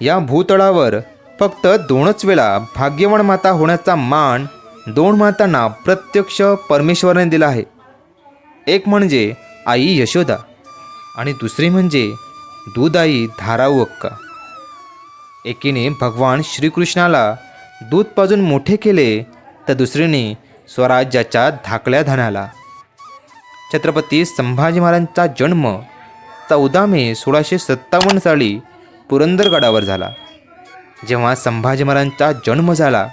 या भूतळावर फक्त दोनच वेळा भाग्यवान माता होण्याचा मान दोन मातांना प्रत्यक्ष परमेश्वराने दिला आहे. एक म्हणजे आई यशोदा आणि दुसरी म्हणजे दूध धाराऊ अक्का एकीने भगवान श्रीकृष्णाला दूध पाजून मोठे केले तर दुसरीने स्वराज्याच्या धाकल्या धनाला. छत्रपती संभाजी महाराजांचा जन्म चौदा मे सोळाशे सत्तावन्न साली पुरंदरगडावर झाला. जेव्हा संभाजी महाराजांचा जन्म झाला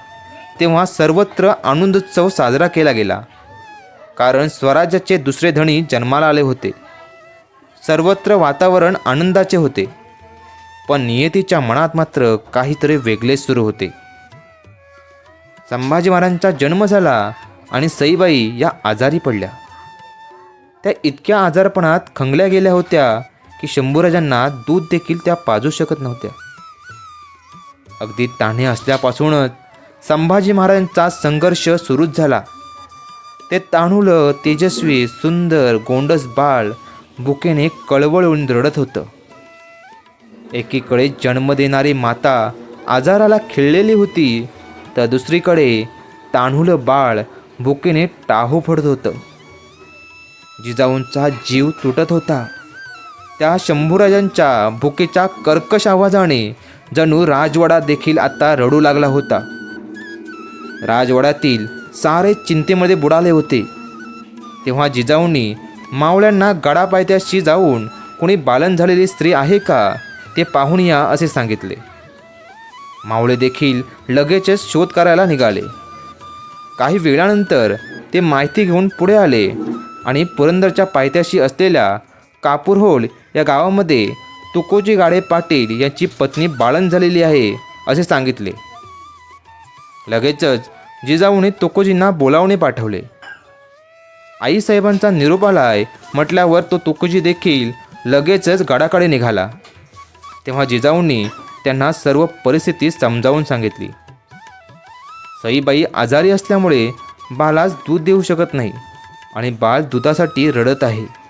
तेव्हा सर्वत्र आनंदोत्सव साजरा केला गेला. कारण स्वराज्याचे दुसरे धणी जन्माला आले होते. सर्वत्र वातावरण आनंदाचे होते. पण नियतीच्या मनात मात्र काहीतरी वेगळेच सुरू होते. संभाजी महाराजांचा जन्म झाला आणि सईबाई या आजारी पडल्या. त्या इतक्या आजारपणात खंगल्या गेल्या होत्या की शंभूराजांना दूध देखील त्या पाजू शकत नव्हत्या. अगदी ताणे असल्यापासूनच संभाजी महाराजांचा संघर्ष सुरूच झाला. ते ताणुलं तेजस्वी सुंदर गोंडस बाळ बुकेने कळवळून रडत होतं. एकीकडे जन्म देणारी माता आजाराला खिळलेली होती तर दुसरीकडे तान्हुलं बाळ बुकेने टाहू पडत होतं. जिजाऊंचा जीव तुटत होता. त्या शंभूराजांच्या भुकेच्या कर्कश आवाजाने जणू राजवाडा देखील आता रडू लागला होता. राजवाड्यातील सारे चिंतेमध्ये बुडाले होते. तेव्हा जिजाऊंनी मावळ्यांना गडापायथ्याशी जाऊन कोणी बालन झालेली स्त्री आहे का ते पाहून या असे सांगितले. मावळे देखील लगेचच शोध करायला निघाले. काही वेळानंतर ते माहिती घेऊन पुढे आले आणि पुरंदरच्या पायथ्याशी असलेल्या कापूरहोल या गावामध्ये तुकोजी गाडे पाटील यांची पत्नी बाळण झालेली आहे असे सांगितले. लगेचच जिजाऊने तुकोजींना बोलावणे पाठवले. आईसाहेबांचा निरोप आलाय म्हटल्यावर तो तुकोजी देखील लगेचच गडाकडे निघाला. तेव्हा जिजाऊंनी त्यांना सर्व परिस्थिती समजावून सांगितली. सईबाई आजारी असल्यामुळे बालास दूध देऊ शकत नाही आणि बाळ दुधासाठी रडत आहे.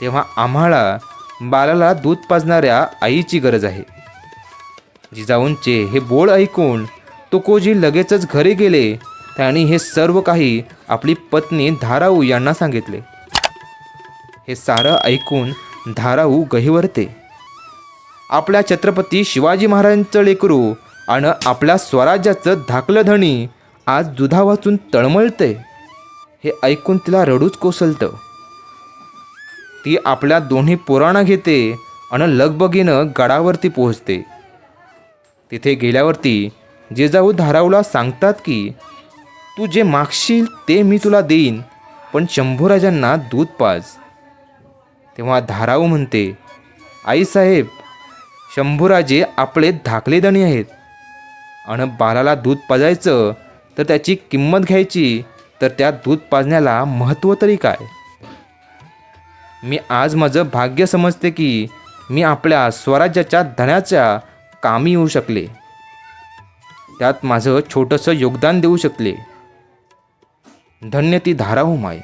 तेव्हा आम्हाला बालाला दूध पाजणाऱ्या आईची गरज आहे. जिजाऊंचे हे बोळ ऐकून तुकोजी लगेचच घरी गेले. आणि हे सर्व काही आपली पत्नी धाराऊ यांना सांगितले. हे सारं ऐकून धाराऊ गहिवरते. आपल्या छत्रपती शिवाजी महाराजांचं लेकरू आणि आपल्या स्वराज्याचं धाकलं धणी आज दुधा वाचून तळमळते. हे ऐकून तिला रडूच कोसलतं ती आपल्या दोन्ही पुराणं घेते आणि लगबगीनं गडावरती पोहोचते. तिथे गेल्यावरती जेजाऊ धारावला सांगतात की तू जे मागशील ते मी तुला देईन पण शंभूराजांना दूध पाज. तेव्हा धाराऊ म्हणते आईसाहेब शंभूराजे आपले धाकलेदणी आहेत. आणि बालाला दूध पाजायचं तर त्याची किंमत घ्यायची तर त्या दूध पाजण्याला महत्त्व तरी काय? मी आज माझं भाग्य समजते की मी आपल्या स्वराज्याच्या धण्याच्या कामी येऊ शकले. त्यात माझं छोटंसं योगदान देऊ शकले. धन्य ती धाराहू माय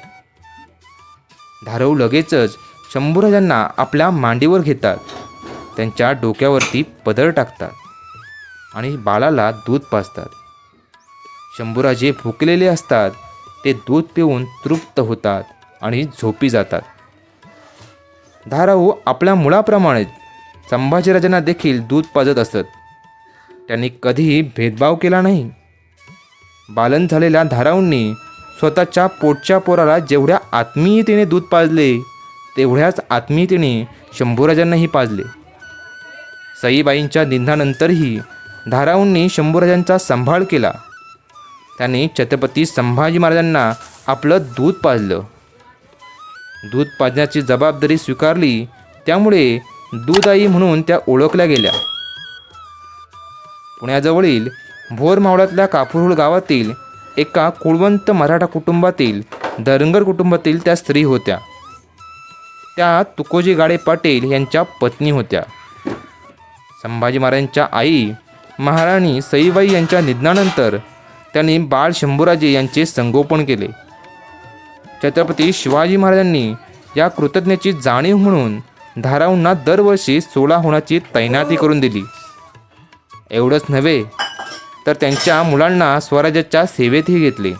धारव लगेचच शंभूराजांना आपल्या मांडीवर घेतात. त्यांच्या डोक्यावरती पदर टाकतात आणि बाळाला दूध पाजतात. शंभूराजे भुकलेले असतात ते दूध पिऊन तृप्त होतात आणि झोपी जातात. धाराऊ आपल्या मुळाप्रमाणेच. संभाजीराजांना देखील दूध पाजत असत. त्यांनी कधीही भेदभाव केला नाही. बालन झालेल्या धाराऊंनी स्वतःच्या पोटच्या पोराला जेवढ्या आत्मीयतेने दूध पाजले तेवढ्याच आत्मीयतेने शंभूराजांनाही पाजले. सईबाईंच्या निधनानंतरही धाराऊंनी शंभूराजांचा सांभाळ केला. त्यांनी छत्रपती संभाजी महाराजांना आपलं दूध पाजलं. दूध पाजण्याची जबाबदारी स्वीकारली त्यामुळे दूधआई म्हणून त्या ओळखल्या गेल्या. पुण्याजवळील भोरमावळातल्या कापूरहुळ गावातील एका कुळवंत मराठा कुटुंबातील धरंगर कुटुंबातील त्या स्त्री होत्या. त्या तुकोजी गाडे पाटील यांच्या पत्नी होत्या. संभाजी महाराजांच्या आई महाराणी सईबाई यांच्या निधनानंतर त्यांनी बाळ शंभूराजे यांचे संगोपन केले. छत्रपती शिवाजी महाराजांनी या कृतज्ञतेची जाणीव म्हणून धाराऊंना दरवर्षी सोळा होण्याची तैनाती करून दिली. एवढंच नव्हे तर त्यांच्या मुलांना स्वराज्याच्या सेवेतही घेतले.